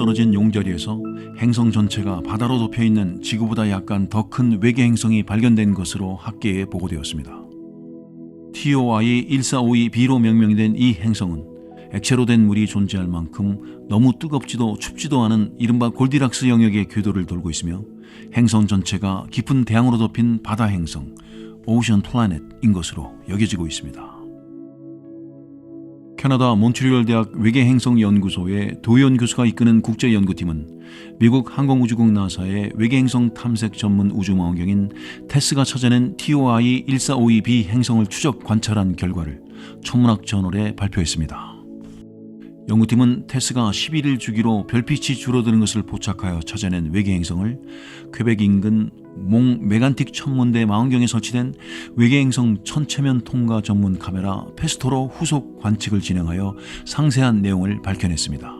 떨어진 용자리에서 행성 전체가 바다로 덮여 있는 지구보다 약간 더 큰 외계 행성이 발견된 것으로 학계에 보고되었습니다. TOI 1452b로 명명된 이 행성은 액체로 된 물이 존재할 만큼 너무 뜨겁지도 춥지도 않은 이른바 골디락스 영역의 궤도를 돌고 있으며 행성 전체가 깊은 대양으로 덮인 바다 행성, 오션 플래닛인 것으로 여겨지고 있습니다. 캐나다 몬트리올 대학 외계 행성 연구소의 도현 교수가 이끄는 국제 연구팀은 미국 항공우주국 나사의 외계 행성 탐색 전문 우주망원경인 테스가 찾아낸 TOI 1452b 행성을 추적 관찰한 결과를 천문학 저널에 발표했습니다. 연구팀은 테스가 11일 주기로 별빛이 줄어드는 것을 포착하여 찾아낸 외계 행성을 퀘벡 인근 몽 메간틱 천문대 망원경에 설치된 외계 행성 천체면 통과 전문 카메라 페스토로 후속 관측을 진행하여 상세한 내용을 밝혀냈습니다.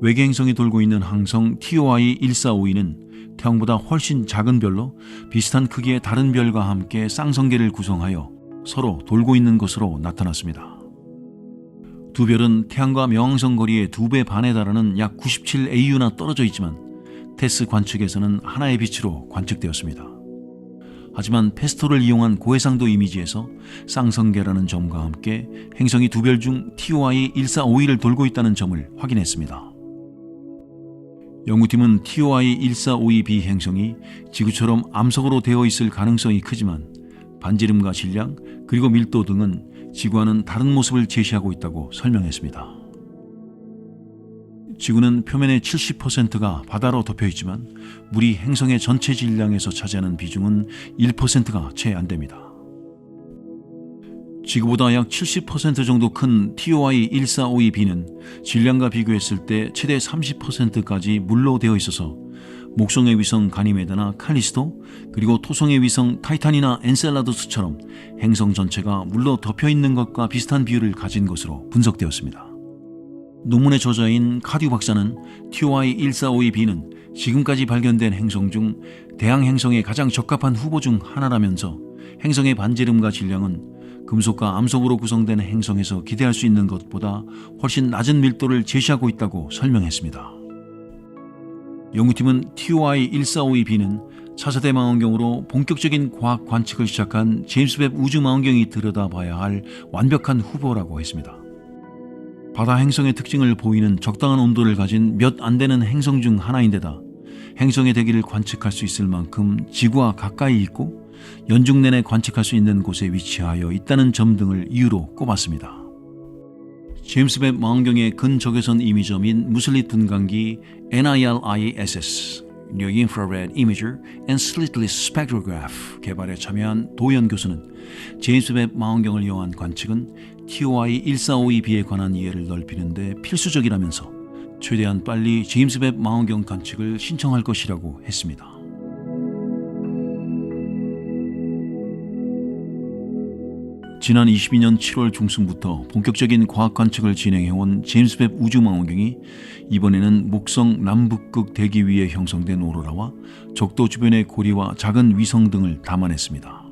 외계 행성이 돌고 있는 항성 TOI 1452는 태양보다 훨씬 작은 별로 비슷한 크기의 다른 별과 함께 쌍성계를 구성하여 서로 돌고 있는 것으로 나타났습니다. 두 별은 태양과 명왕성 거리의 두 배 반에 달하는 약 97AU나 떨어져 있지만 테스 관측에서는 하나의 빛으로 관측되었습니다. 하지만 페스토를 이용한 고해상도 이미지에서 쌍성계라는 점과 함께 행성이 두 별 중 TOI 1452를 돌고 있다는 점을 확인했습니다. 연구팀은 TOI 1452b 행성이 지구처럼 암석으로 되어 있을 가능성이 크지만 반지름과 질량 그리고 밀도 등은 지구와는 다른 모습을 제시하고 있다고 설명했습니다. 지구는 표면의 70%가 바다로 덮여 있지만 물이 행성의 전체 질량에서 차지하는 비중은 1%가 채 안 됩니다. 지구보다 약 70% 정도 큰 TOI 1452b는 질량과 비교했을 때 최대 30%까지 물로 되어 있어서 목성의 위성 가니메드나 칼리스토 그리고 토성의 위성 타이탄이나 엔셀라두스처럼 행성 전체가 물로 덮여 있는 것과 비슷한 비율을 가진 것으로 분석되었습니다. 논문의 저자인 카듀 박사는 TOI 1452b는 지금까지 발견된 행성 중 대양 행성에 가장 적합한 후보 중 하나라면서 행성의 반지름과 질량은 금속과 암석으로 구성된 행성에서 기대할 수 있는 것보다 훨씬 낮은 밀도를 제시하고 있다고 설명했습니다. 연구팀은 TOI 1452b는 차세대 망원경으로 본격적인 과학 관측을 시작한 제임스 웹 우주 망원경이 들여다봐야 할 완벽한 후보라고 했습니다. 바다 행성의 특징을 보이는 적당한 온도를 가진 몇 안 되는 행성 중 하나인데다 행성의 대기를 관측할 수 있을 만큼 지구와 가까이 있고 연중 내내 관측할 수 있는 곳에 위치하여 있다는 점 등을 이유로 꼽았습니다. 제임스 웹 망원경의 근적외선 이미저민 무슬릿 분광기 NIRISS New Infrared Imager and Slitless Spectrograph 개발에 참여한 도연 교수는 제임스 웹 망원경을 이용한 관측은 TOI 1452b에 관한 이해를 넓히는 데 필수적이라면서 최대한 빨리 제임스 웹 망원경 관측을 신청할 것이라고 했습니다. 지난 22년 7월 중순부터 본격적인 과학 관측을 진행해온 제임스 웹 우주망원경이 이번에는 목성 남북극 대기 위에 형성된 오로라와 적도 주변의 고리와 작은 위성 등을 담아냈습니다.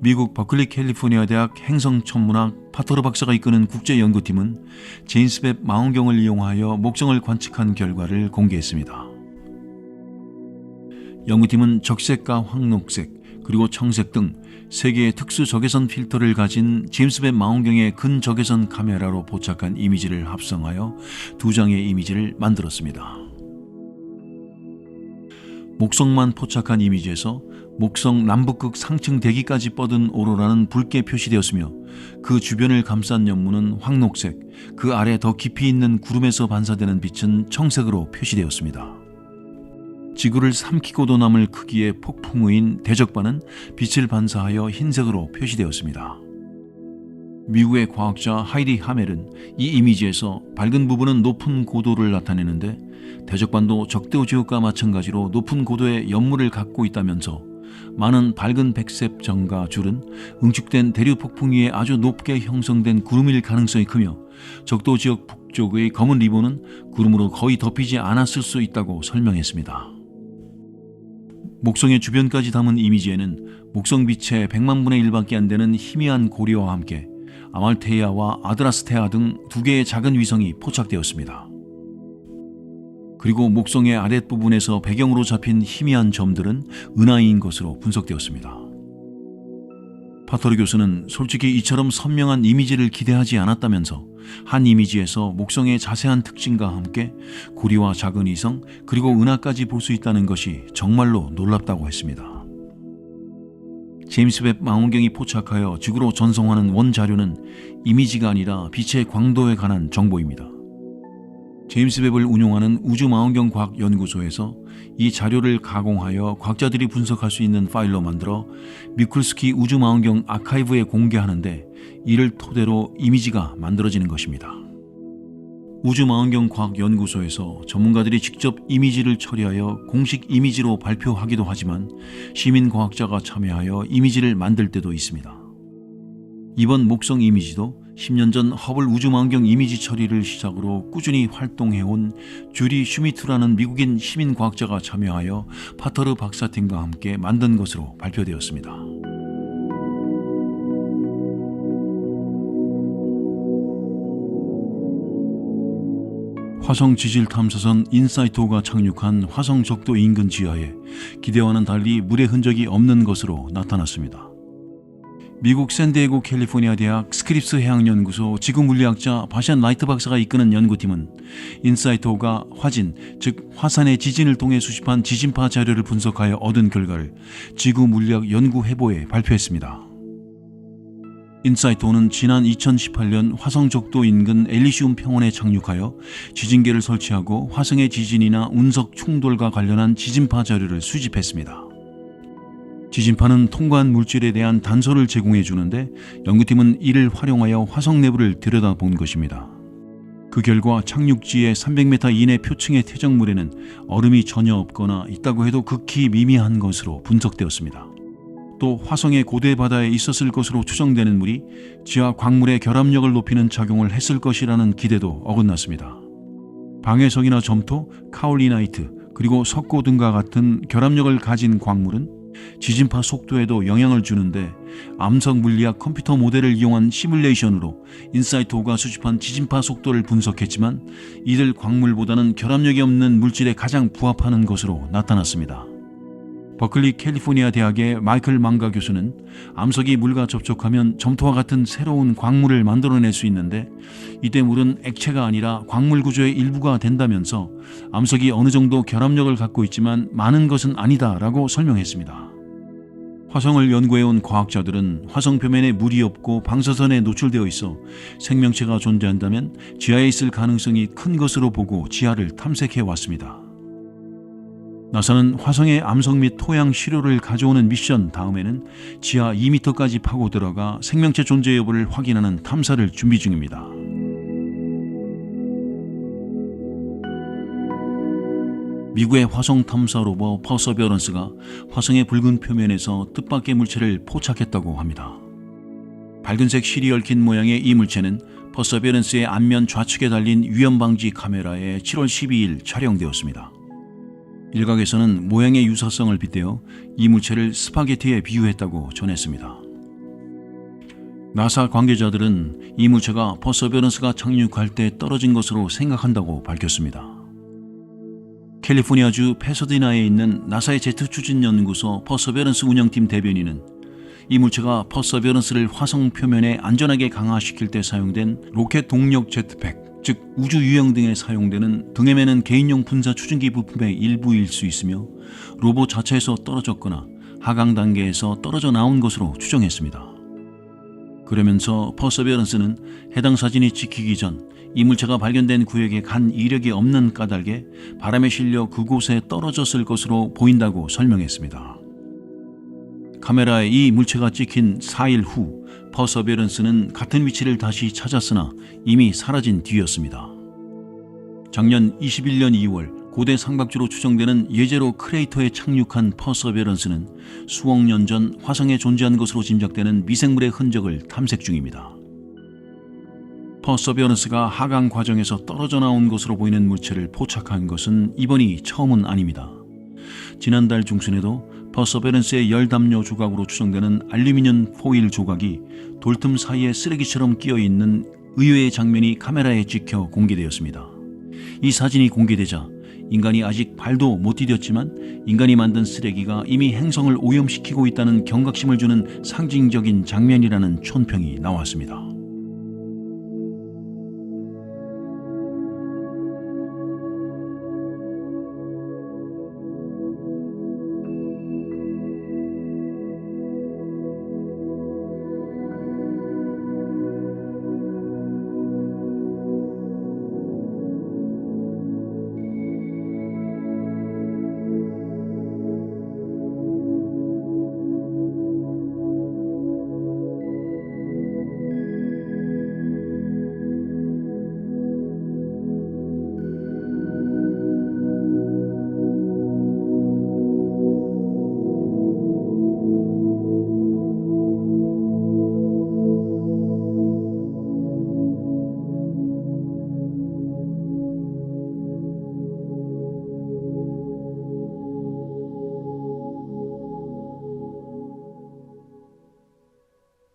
미국 버클리 캘리포니아 대학 행성천문학 파토르 박사가 이끄는 국제연구팀은 제임스 웹 망원경을 이용하여 목성을 관측한 결과를 공개했습니다. 연구팀은 적색과 황록색 그리고 청색 등 세 개의 특수 적외선 필터를 가진 웹 망원경의 근적외선 카메라로 포착한 이미지를 합성하여 두 장의 이미지를 만들었습니다. 목성만 포착한 이미지에서 목성 남북극 상층 대기까지 뻗은 오로라는 붉게 표시되었으며 그 주변을 감싼 연무는 황록색, 그 아래 더 깊이 있는 구름에서 반사되는 빛은 청색으로 표시되었습니다. 지구를 삼키고도 남을 크기의 폭풍우인 대적반은 빛을 반사하여 흰색으로 표시되었습니다. 미국의 과학자 하이리 하멜은 이 이미지에서 밝은 부분은 높은 고도를 나타내는데 대적반도 적대우 지역과 마찬가지로 높은 고도의 연물을 갖고 있다면서 많은 밝은 백색 점과 줄은 응축된 대류 폭풍 위에 아주 높게 형성된 구름일 가능성이 크며 적도 지역 북쪽의 검은 리본은 구름으로 거의 덮이지 않았을 수 있다고 설명했습니다. 목성의 주변까지 담은 이미지에는 목성 빛의 100만 분의 1밖에 안 되는 희미한 고리와 함께 아말테이아와 아드라스테아 등 두 개의 작은 위성이 포착되었습니다. 그리고 목성의 아랫부분에서 배경으로 잡힌 희미한 점들은 은하인 것으로 분석되었습니다. 파터르 교수는 솔직히 이처럼 선명한 이미지를 기대하지 않았다면서 한 이미지에서 목성의 자세한 특징과 함께 구리와 작은 이성 그리고 은하까지 볼 수 있다는 것이 정말로 놀랍다고 했습니다. 제임스 웹 망원경이 포착하여 지구로 전송하는 원 자료는 이미지가 아니라 빛의 광도에 관한 정보입니다. 제임스 웹을 운용하는 우주망원경 과학연구소에서 이 자료를 가공하여 과학자들이 분석할 수 있는 파일로 만들어 미쿨스키 우주망원경 아카이브에 공개하는데 이를 토대로 이미지가 만들어지는 것입니다. 우주망원경 과학연구소에서 전문가들이 직접 이미지를 처리하여 공식 이미지로 발표하기도 하지만 시민 과학자가 참여하여 이미지를 만들 때도 있습니다. 이번 목성 이미지도 10년 전 허블 우주망원경 이미지 처리를 시작으로 꾸준히 활동해온 주리 슈미트라는 미국인 시민 과학자가 참여하여 파터르 박사팀과 함께 만든 것으로 발표되었습니다. 화성 지질 탐사선 인사이토가 착륙한 화성 적도 인근 지하에 기대와는 달리 물의 흔적이 없는 것으로 나타났습니다. 미국 샌디에고 캘리포니아 대학 스크립스 해양연구소 지구물리학자 바샨 라이트 박사가 이끄는 연구팀은 인사이토가 화진, 즉 화산의 지진을 통해 수집한 지진파 자료를 분석하여 얻은 결과를 지구물리학 연구회보에 발표했습니다. 인사이토는 지난 2018년 화성 적도 인근 엘리시움 평원에 착륙하여 지진계를 설치하고 화성의 지진이나 운석 충돌과 관련한 지진파 자료를 수집했습니다. 지진파는 통과한 물질에 대한 단서를 제공해 주는데 연구팀은 이를 활용하여 화성 내부를 들여다본 것입니다. 그 결과 착륙지의 300m 이내 표층의 퇴적물에는 얼음이 전혀 없거나 있다고 해도 극히 미미한 것으로 분석되었습니다. 또 화성의 고대 바다에 있었을 것으로 추정되는 물이 지하 광물의 결합력을 높이는 작용을 했을 것이라는 기대도 어긋났습니다. 방해석이나 점토, 카올리나이트, 그리고 석고 등과 같은 결합력을 가진 광물은 지진파 속도에도 영향을 주는데 암석 물리학 컴퓨터 모델을 이용한 시뮬레이션으로 인사이토가 수집한 지진파 속도를 분석했지만 이들 광물보다는 결합력이 없는 물질에 가장 부합하는 것으로 나타났습니다. 버클리 캘리포니아 대학의 마이클 망가 교수는 암석이 물과 접촉하면 점토와 같은 새로운 광물을 만들어낼 수 있는데 이때 물은 액체가 아니라 광물 구조의 일부가 된다면서 암석이 어느 정도 결합력을 갖고 있지만 많은 것은 아니다라고 설명했습니다. 화성을 연구해온 과학자들은 화성 표면에 물이 없고 방사선에 노출되어 있어 생명체가 존재한다면 지하에 있을 가능성이 큰 것으로 보고 지하를 탐색해 왔습니다. 나사는 화성의 암석 및 토양 시료를 가져오는 미션 다음에는 지하 2m까지 파고 들어가 생명체 존재 여부를 확인하는 탐사를 준비 중입니다. 미국의 화성 탐사 로버 퍼서비어런스가 화성의 붉은 표면에서 뜻밖의 물체를 포착했다고 합니다. 밝은색 실이 얽힌 모양의 이 물체는 퍼서비어런스의 앞면 좌측에 달린 위험 방지 카메라에 7월 12일 촬영되었습니다. 일각에서는 모양의 유사성을 빗대어 이 물체를 스파게티에 비유했다고 전했습니다. 나사 관계자들은 이 물체가 퍼서비어런스가 착륙할 때 떨어진 것으로 생각한다고 밝혔습니다. 캘리포니아주 페서디나에 있는 나사의 제트 추진 연구소 퍼서베런스 운영팀 대변인은 이 물체가 퍼서베런스를 화성 표면에 안전하게 강화시킬 때 사용된 로켓 동력 제트팩, 즉 우주 유형 등에 사용되는 등에 매는 개인용 분사 추진기 부품의 일부일 수 있으며 로봇 자체에서 떨어졌거나 하강 단계에서 떨어져 나온 것으로 추정했습니다. 그러면서 퍼서베런스는 해당 사진이 찍히기 전 이물체가 발견된 구역에 간 이력이 없는 까닭에 바람에 실려 그곳에 떨어졌을 것으로 보인다고 설명했습니다. 카메라에 이 물체가 찍힌 4일 후 퍼서베런스는 같은 위치를 다시 찾았으나 이미 사라진 뒤였습니다. 작년 21년 2월 고대 상박주로 추정되는 예제로 크레이터에 착륙한 퍼서베런스는 수억 년 전 화성에 존재한 것으로 짐작되는 미생물의 흔적을 탐색 중입니다. 퍼서비어넌스가 하강 과정에서 떨어져 나온 것으로 보이는 물체를 포착한 것은 이번이 처음은 아닙니다. 지난달 중순에도 퍼서베런스의 열담요 조각으로 추정되는 알루미늄 포일 조각이 돌틈 사이에 쓰레기처럼 끼어 있는 의외의 장면이 카메라에 찍혀 공개되었습니다. 이 사진이 공개되자 인간이 아직 발도 못 디뎠지만 인간이 만든 쓰레기가 이미 행성을 오염시키고 있다는 경각심을 주는 상징적인 장면이라는 촌평이 나왔습니다.